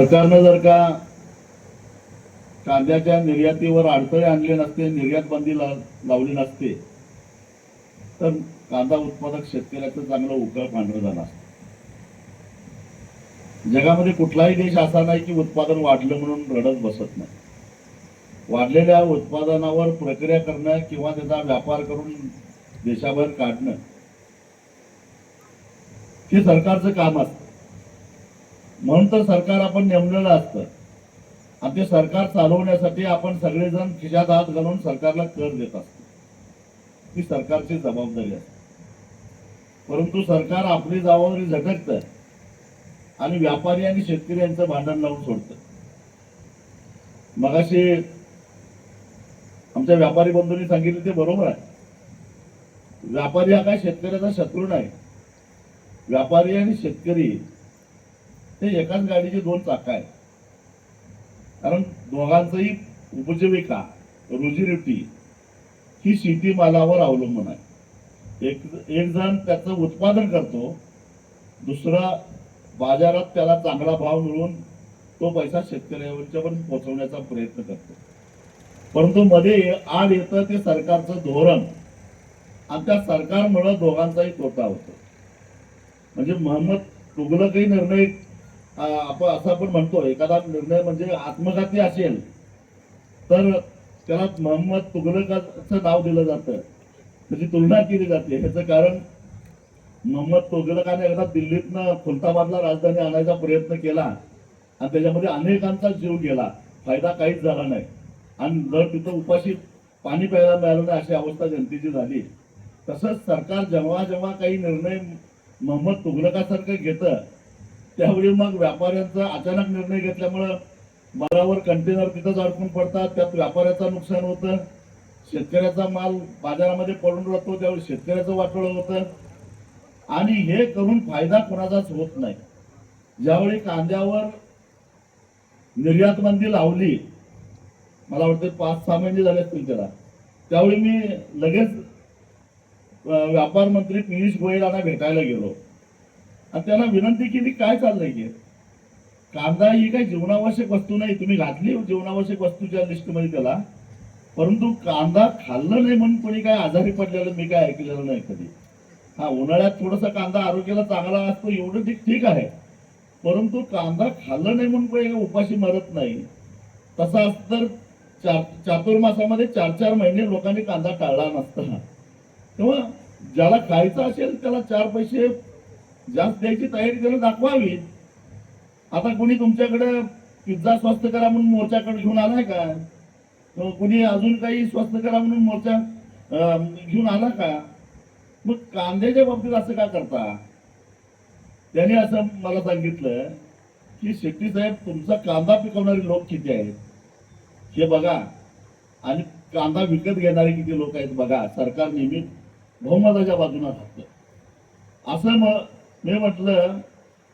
सरकारनं जर का कांद्याच्या निर्यातीवर अडथळे आणले नसते निर्यात बंदी ला- लावली नसते तर कांदा उत्पादक शेतकऱ्याचं चांगलं उकळ पांढरं झालं असतं. जगामध्ये कुठलाही देश असा नाही की उत्पादन वाढलं म्हणून रडत बसत नाही. वाढलेल्या उत्पादनावर प्रक्रिया करणं किंवा त्याचा व्यापार करून देशाबाहेर काढणं हे सरकारचं काम असतं. म्हणून तर सरकार आपण नेमलेलं असतं. आणि ते सरकार चालवण्यासाठी आपण सगळेजण खिशात हात घालून सरकारला कर देत असतो. ही सरकारची जबाबदारी असते. परंतु सरकार आपली जबाबदारी झटकतं आणि व्यापारी आणि शेतकरी यांचं भांडण लावून सोडतं. मगाशी आमच्या व्यापारी बंधूंनी सांगितलं ते बरोबर आहे. व्यापारी हा काय शेतकऱ्याचा शत्रू नाही. व्यापारी आणि शेतकरी ते एकाच गाडीचे दोन चाका आहेत. कारण दोघांचंही उपजीविका रोजीरोटी ही शेतीमालावर अवलंबून आहे. एक एक जण त्याचं उत्पादन करतो दुसरा बाजारात त्याला चांगला भाव मिळून तो पैसा शेतकऱ्यावरच्या पण पोहोचवण्याचा प्रयत्न करतो. परंतु मध्ये आड येतं ते सरकारचं धोरण आणि त्या सरकारमुळं दोघांचाही तोटा होतो. म्हणजे मोहम्मद तुगलकही निर्णय आपण असं आपण म्हणतो एखादा निर्णय म्हणजे आत्मघाती असेल तर त्याला मोहम्मद तुगलकाचं नाव दिलं जातं. त्याची तुलना केली जाते. ह्याचं कारण मोहम्मद तुगलकाने एकदा दिल्लीतनं खुलताबादला राजधानी आणायचा प्रयत्न केला आणि त्याच्यामध्ये अनेकांचा जीव गेला. फायदा काहीच झाला नाही. आणि जर तिथं उपाशी पाणी प्यायला मिळालं नाही अशी अवस्था जनतेची झाली. तसंच सरकार जेव्हा जेव्हा काही निर्णय मोहम्मद तुगलकासारखं घेतं त्यावेळी मग व्यापाऱ्यांचा अचानक निर्णय घेतल्यामुळं मालावर कंटेनर तिथंच अडकून पडतात. त्यात व्यापाऱ्याचं नुकसान होतं. शेतकऱ्याचा माल बाजारामध्ये पडून राहतो. त्यावेळी शेतकऱ्याचं वाटोळं होतं. आणि हे करून फायदा कोणाचाच होत नाही. ज्यावेळी कांद्यावर निर्यात बंदी लावली मला वाटतं पाच सहा महिने झाले असतील त्याला त्यावेळी मी लगेच व्यापार मंत्री पियुष गोयल यांना भेटायला गेलो. आणि त्यांना विनंती केली काय चाललंय की कांदा ही काही जीवनावश्यक वस्तू नाही. तुम्ही घातली जीवनावश्यक वस्तूच्या लिस्टमध्ये त्याला. परंतु कांदा खाल्लं नाही म्हणून कोणी काय आजारी पडलेलं मी काय ऐकलेलं नाही कधी. हा उन्हाळ्यात थोडासा कांदा आरोग्याला चांगला असतो एवढं ठीक ठीक आहे. परंतु कांदा खाल्लं नाही म्हणून कोणी उपाशी मरत नाही. तसा तर चार चातुर्मासामध्ये चार चार महिने लोकांनी कांदा टाळला नसता. तेव्हा ज्याला खायचा असेल त्याला चार पैसे जास्त द्यायची तयारी त्याला दाखवावी. आता कोणी तुमच्याकडे पिझ्झा स्वस्त करा म्हणून मोर्चाकडे घेऊन आलाय का? किंवा कोणी अजून काही स्वस्त करा म्हणून मोर्चा घेऊन आला का? मग कांद्याच्या बाबतीत असं का करता? त्याने असं मला सांगितलं की शेट्टी साहेब तुमचा कांदा पिकवणारे लोक किती आहेत? हे बघा. आणि कांदा विकत घेणारे किती लोक आहेत बघा. सरकार नेहमी बहुमताच्या बाजूने राहतं असं मग मी म्हटलं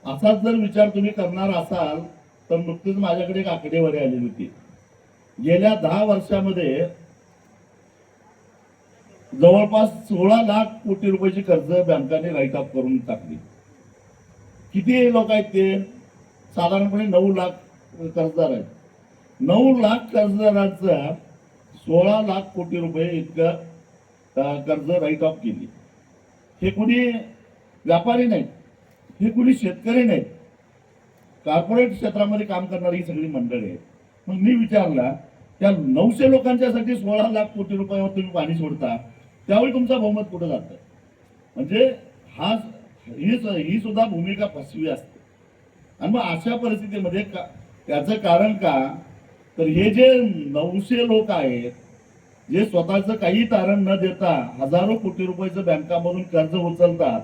असाच जर विचार तुम्ही करणार असाल तर नुकतीच माझ्याकडे एक आकडेवारी आलेली होती. गेल्या दहा वर्षामध्ये जवळपास सोळा लाख कोटी रुपयाची कर्ज बँकांनी राईट ऑफ करून टाकली. किती लोक आहेत ते? साधारणपणे नऊ लाख कर्जदार आहेत. नऊ लाख कर्जदारांचा सोळा लाख कोटी रुपये इतकं कर्ज राईट ऑफ केली. हे कुणी व्यापारी नाहीत. हे कुणी शेतकरी नाहीत. कॉर्पोरेट क्षेत्रामध्ये काम करणारी ही सगळी मंडळी आहेत. मग मी विचारला त्या नऊशे लोकांच्यासाठी सोळा लाख कोटी रुपयावर तुम्ही पाणी सोडता त्यावेळी तुमचा बहुमत कुठं जातं? म्हणजे हा ही ही सुद्धा भूमिका फसवी असते. आणि मग अशा परिस्थितीमध्ये का त्याचं कारण का? तर हे जे नऊशे लोक आहेत जे स्वतःचं काही तारण न देता हजारो कोटी रुपयाचं बँकामधून कर्ज उचलतात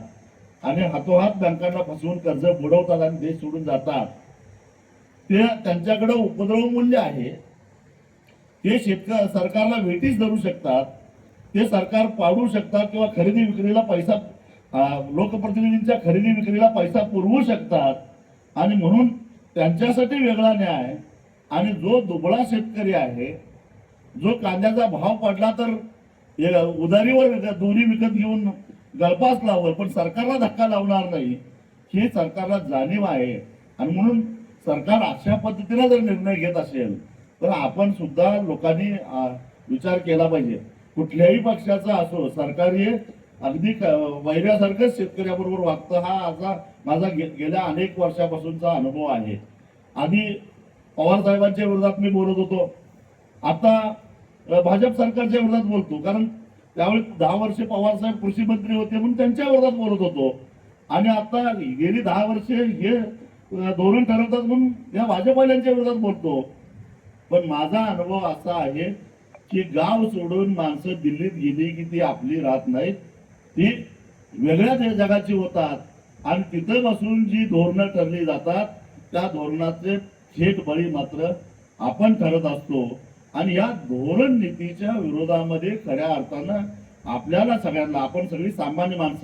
आणि हातोहात बँकांना फसवून कर्ज बुडवतात आणि देश सोडून जातात. ते त्यांच्याकडे उपद्रव मूल्य आहे. ते शेतक सरकारला वेटीस धरू शकतात. ते सरकार पाडू शकतात किंवा खरेदी विक्रीला पैसा लोकप्रतिनिधींच्या खरेदी विक्रीला पैसा पुरवू शकतात. आणि म्हणून त्यांच्यासाठी वेगळा न्याय. आणि जो दुबळा शेतकरी आहे जो कांद्याचा भाव पडला तर उधारीवर दोन्ही विकत घेऊन गळपास लावल पण सरकारला धक्का लावणार नाही. हे सरकारला जाणीव आहे. आणि म्हणून सरकार अशा पद्धतीने जर निर्णय घेत असेल तर आपण सुद्धा लोकांनी विचार केला पाहिजे. कुठल्याही पक्षाचा असो सरकार हे अगदी क- वैऱ्यासारखंच शेतकऱ्याबरोबर वागतं हा असा माझा गे- गेल्या अनेक वर्षापासूनचा अनुभव आहे. आधी पवारसाहेबांच्या विरोधात मी बोलत होतो. आता भाजप सरकारच्या विरोधात बोलतो कारण त्यावेळी दहा वर्ष पवारसाहेब कृषी मंत्री होते म्हणून त्यांच्या विरोधात बोलत होतो. आणि आता गेली दहा वर्षे हे धोरण ठरवतात म्हणून या भाजपवाल्यांच्या विरोधात बोलतो. पण माझा अनुभव असा आहे की गाव सोडून माणसं दिल्लीत गेली की ती आपली राहत नाहीत. ती वेगळ्या जगाची होतात. आणि तिथे बसून जी धोरणं ठरली जातात त्या धोरणाचे थेट बळी मात्र आपण ठरत असतो. आणि या धोरण नीतीच्या विरोधामध्ये खऱ्या अर्थानं आपल्याला सगळ्यांना आपण सगळी सामान्य माणसं